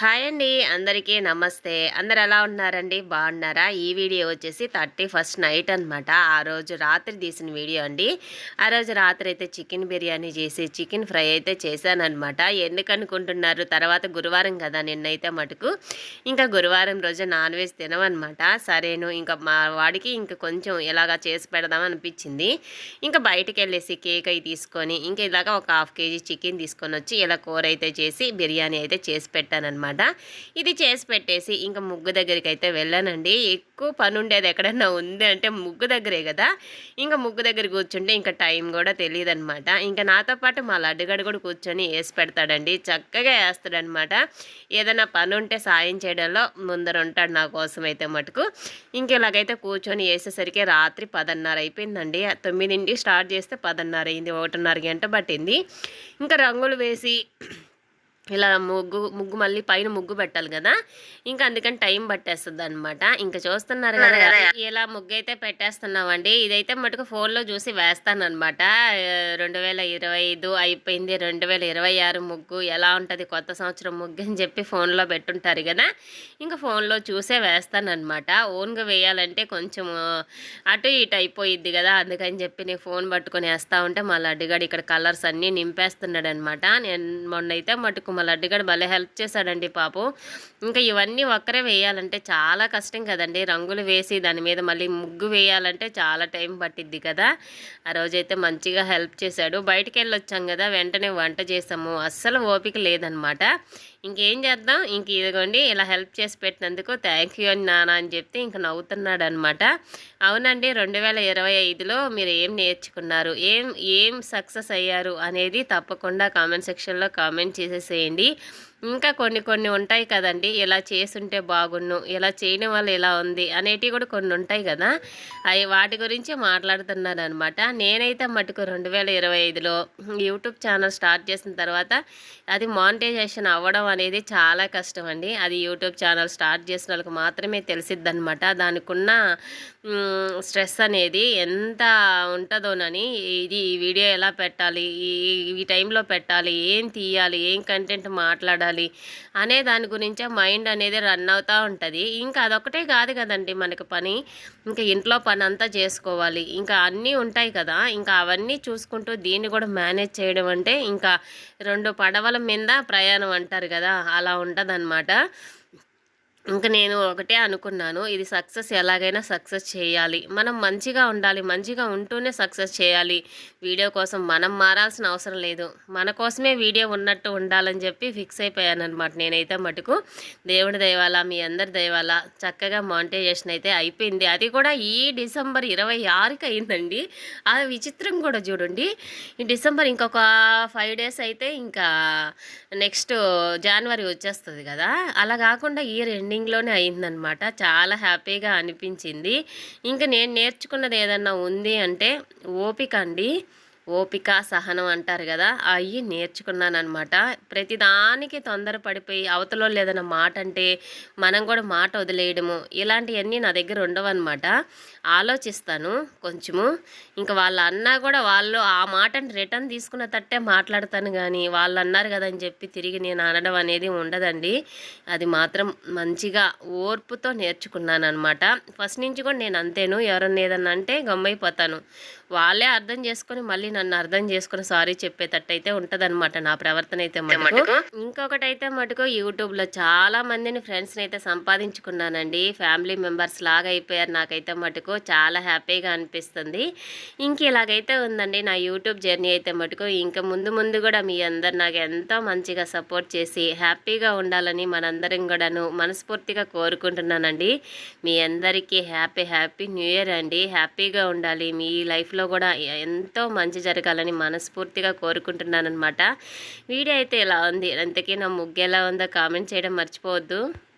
Hi అండి. అందరికీ నమస్తే. అందరు ఎలా ఉన్నారండి? బాగున్నారా? ఈ వీడియో వచ్చేసి థర్టీ ఫస్ట్ నైట్ అనమాట ఆ రోజు రాత్రి తీసిన వీడియో అండి. ఆ రోజు రాత్రి అయితే చికెన్ బిర్యానీ చేసి చికెన్ ఫ్రై అయితే చేశానమాట ఎందుకు అనుకుంటున్నారు తర్వాత గురువారం కదా నిన్నైతే మటుకు. ఇంకా గురువారం రోజు నాన్ వెజ్ తినమనమాట సరేను ఇంకా మా వాడికి ఇంకా కొంచెం ఇలాగా చేసి పెడదాం అనిపించింది. ఇంకా బయటికి వెళ్ళేసి కేక్ అయి తీసుకొని ఇంకా ఇలాగ ఒక హాఫ్ కేజీ చికెన్ తీసుకొని వచ్చి ఇలా కూర అయితే చేసి బిర్యానీ అయితే చేసి పెట్టానమాట ఇది చేసి పెట్టేసి ఇంకా ముగ్గు దగ్గరికి అయితే వెళ్ళానండి. ఎక్కువ పని ఉండేది ఎక్కడన్నా ఉంది అంటే ముగ్గు దగ్గరే కదా. ఇంకా ముగ్గు దగ్గర కూర్చుంటే ఇంకా టైం కూడా తెలియదు అనమాట ఇంకా నాతో పాటు మా లడ్డుగడు కూడా కూర్చొని వేసి పెడతాడండి. చక్కగా వేస్తాడనమాట ఏదైనా పని ఉంటే సాయం చేయడంలో ముందర ఉంటాడు నా కోసం అయితే మటుకు. ఇంకా ఇలాగైతే కూర్చొని వేసేసరికి రాత్రి పదన్నర అయిపోయిందండి. తొమ్మిదింటికి స్టార్ట్ చేస్తే పదన్నర అయింది ఒకటిన్నర గంట పట్టింది. ఇంకా రంగులు వేసి ఇలా ముగ్గు ముగ్గు మళ్ళీ పైన ముగ్గు పెట్టాలి కదా. ఇంకా అందుకని టైం పట్టేస్తుంది అనమాట ఇంకా చూస్తున్నారు కదా ఇలా ముగ్గు అయితే పెట్టేస్తున్నామండి. ఇదైతే మటుకు ఫోన్లో చూసి వేస్తాను అనమాట రెండు వేల ఇరవై ఐదు అయిపోయింది. రెండు వేల ఇరవై ఆరు ముగ్గు ఎలా ఉంటుంది కొత్త సంవత్సరం ముగ్గు అని చెప్పి ఫోన్లో పెట్టుంటారు కదా. ఇంకా ఫోన్లో చూసే వేస్తానమాట ఓన్గా వేయాలంటే కొంచెం అటు ఇటు అయిపోయిద్ది కదా. అందుకని చెప్పి నేను ఫోన్ పట్టుకొని వేస్తా ఉంటే మళ్ళీ అడ్డుగాడు ఇక్కడ కలర్స్ అన్నీ నింపేస్తున్నాడు అనమాట నేను మొన్న అయితే మటుకు మా లడ్డుగాడు భలే హెల్ప్ చేశాడండి పాపం. ఇంకా ఇవన్నీ ఒక్కరే వేయాలంటే చాలా కష్టం కదండి. రంగులు వేసి దాని మీద మళ్ళీ ముగ్గు వేయాలంటే చాలా టైం పట్టిద్ది కదా. ఆ రోజైతే మంచిగా హెల్ప్ చేశాడు. బయటికి వెళ్ళొచ్చాం కదా వెంటనే వంట చేసాము. అస్సలు ఓపిక లేదనమాట. ఇంకేం చేద్దాం? ఇంక ఇదిగోండి ఇలా హెల్ప్ చేసి పెట్టినందుకు థ్యాంక్ యూ అని నాన్న అని చెప్తే ఇంక నవ్వుతున్నాడు అనమాట అవునండి రెండు వేల ఇరవై ఐదులో మీరు ఏం నేర్చుకున్నారు? ఏం ఏం సక్సెస్ అయ్యారు అనేది తప్పకుండా కామెంట్ సెక్షన్లో కామెంట్ చేసేసేయండి. ఇంకా కొన్ని కొన్ని ఉంటాయి కదండి. ఇలా చేసుంటే బాగున్ను ఇలా చేయడం వల్ల ఇలా ఉంది అనేటివి కూడా కొన్ని ఉంటాయి కదా. అవి వాటి గురించి మాట్లాడుతున్నాను అనమాట నేనైతే మటుకు రెండు వేల ఇరవై ఐదులో యూట్యూబ్ ఛానల్ స్టార్ట్ చేసిన తర్వాత అది మానిటైజేషన్ అవ్వడం అనేది చాలా కష్టం అండి అది యూట్యూబ్ ఛానల్ స్టార్ట్ చేసిన వాళ్ళకి మాత్రమే తెలిసిద్ది అనమాట దానికున్న స్ట్రెస్ అనేది ఎంత ఉంటుందోనని ఇది ఈ వీడియో ఎలా పెట్టాలి ఈ ఈ టైంలో పెట్టాలి ఏం తీయాలి ఏం కంటెంట్ మాట్లాడాలి అనే దాని గురించే మైండ్ అనేది రన్ అవుతూ ఉంటుంది. ఇంకా అదొకటే కాదు కదండి మనకి పని. ఇంకా ఇంట్లో పని అంతా చేసుకోవాలి. ఇంకా అన్నీ ఉంటాయి కదా. ఇంకా అవన్నీ చూసుకుంటూ దీన్ని కూడా మేనేజ్ చేయడం అంటే ఇంకా రెండు పడవల మీద ప్రయాణం అంటారు కదా. అలా ఉంటుంది ఇంకా నేను ఒకటే అనుకున్నాను ఇది సక్సెస్ ఎలాగైనా సక్సెస్ చేయాలి. మనం మంచిగా ఉండాలి మంచిగా ఉంటూనే సక్సెస్ చేయాలి. వీడియో కోసం మనం మారాల్సిన అవసరం లేదు. మన కోసమే వీడియో ఉన్నట్టు ఉండాలని చెప్పి ఫిక్స్ అయిపోయాను అనమాట నేనైతే మటుకు. దేవుడి దయవాల మీ అందరి దయవాల చక్కగా మానిటైజేషన్ అయితే అయిపోయింది. అది కూడా ఈ డిసెంబర్ ఇరవై ఆరుకి అయిందండి. ఆ విచిత్రం కూడా చూడండి. ఈ డిసెంబర్ ఇంకొక ఫైవ్ డేస్ అయితే ఇంకా నెక్స్ట్ జనవరి వచ్చేస్తుంది కదా. అలా కాకుండా ఈ రెండు ఎండింగ్లోనే అయిందనమాట. చాలా హ్యాపీగా అనిపించింది. ఇంకా నేను నేర్చుకున్నది ఏదన్నా ఉంది అంటే ఓపిక అండి. ఓపిక సహనం అంటారు కదా అవి నేర్చుకున్నానమాట ప్రతిదానికి తొందరపడిపోయి అవతలో లేదన్న మాట అంటే మనం కూడా మాట వదిలేయడము ఇలాంటివన్నీ నా దగ్గర ఉండవన్నమాట. ఆలోచిస్తాను కొంచెము. ఇంకా వాళ్ళన్నా కూడా వాళ్ళు ఆ మాటని రిటర్న్ తీసుకున్న తట్టే మాట్లాడతాను కానీ వాళ్ళు అన్నారు కదా అని చెప్పి తిరిగి నేను అనడం అనేది ఉండదండి. అది మాత్రం మంచిగా ఓర్పుతో నేర్చుకున్నాను అనమాట ఫస్ట్ నుంచి కూడా నేను అంతేను. ఎవరన్నా ఏదన్నా అంటే గమ్మైపోతాను. వాళ్ళే అర్థం చేసుకొని మళ్ళీ నన్ను అర్థం చేసుకుని సారీ చెప్పేటట్టయితే ఉంటదన్నమాట నా ప్రవర్తన అయితే మటుకు. ఇంకొకటి అయితే మటుకు యూట్యూబ్లో చాలా మందిని ఫ్రెండ్స్ని అయితే సంపాదించుకున్నానండి. ఫ్యామిలీ మెంబర్స్ లాగా అయిపోయారు నాకైతే మటుకు. చాలా హ్యాపీగా అనిపిస్తుంది. ఇంక ఇలాగైతే ఉందండి నా యూట్యూబ్ జర్నీ అయితే మటుకు. ఇంకా ముందు ముందు కూడా మీ అందరు నాకు ఎంతో మంచిగా సపోర్ట్ చేసి హ్యాపీగా ఉండాలని మనందరం కూడాను మనస్ఫూర్తిగా కోరుకుంటున్నానండి. మీ అందరికీ హ్యాపీ హ్యాపీ న్యూ ఇయర్ అండి. హ్యాపీగా ఉండాలి. మీ లైఫ్లో కూడా ఎంతో మంచి జరగాలని మనస్ఫూర్తిగా కోరుకుంటున్నాను అనమాట వీడియో అయితే ఇలా ఉంది? అంతకీ నా ముగ్గు ఎలా ఉందో కామెంట్ చేయడం మర్చిపోవద్దు.